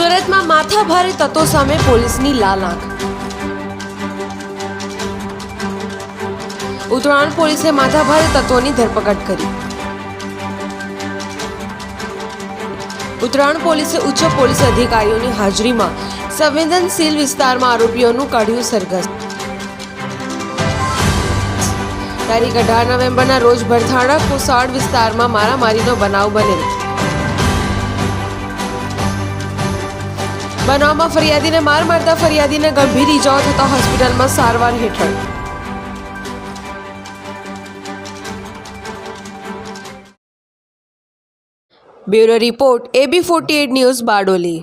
સુરતમાં માથાભારે તત્વો સામે પોલીસની લાલ આંખ. ઉત્તરાયણ પોલીસે માથાભારે તત્વોની ધરપકડ કરી. ઉત્તરાયણ પોલીસે ઉચ્ચ પોલીસ અધિકારીઓની હાજરીમાં સંવેદનશીલ વિસ્તારમાં આરોપીઓનું કાઢ્યું સરઘસ. તારીખ અઢાર નવેમ્બરના રોજ ભરથાણા કોસાડ વિસ્તારમાં મારામારીનો બનાવ બનેલ. બનાવમાં ફરિયાદીને માર મારતા ફરિયાદીને ગંભીર ઇજાઓ થતા હોસ્પિટલમાં સારવાર હેઠળ. Bureau report, AB forty news Bardoli.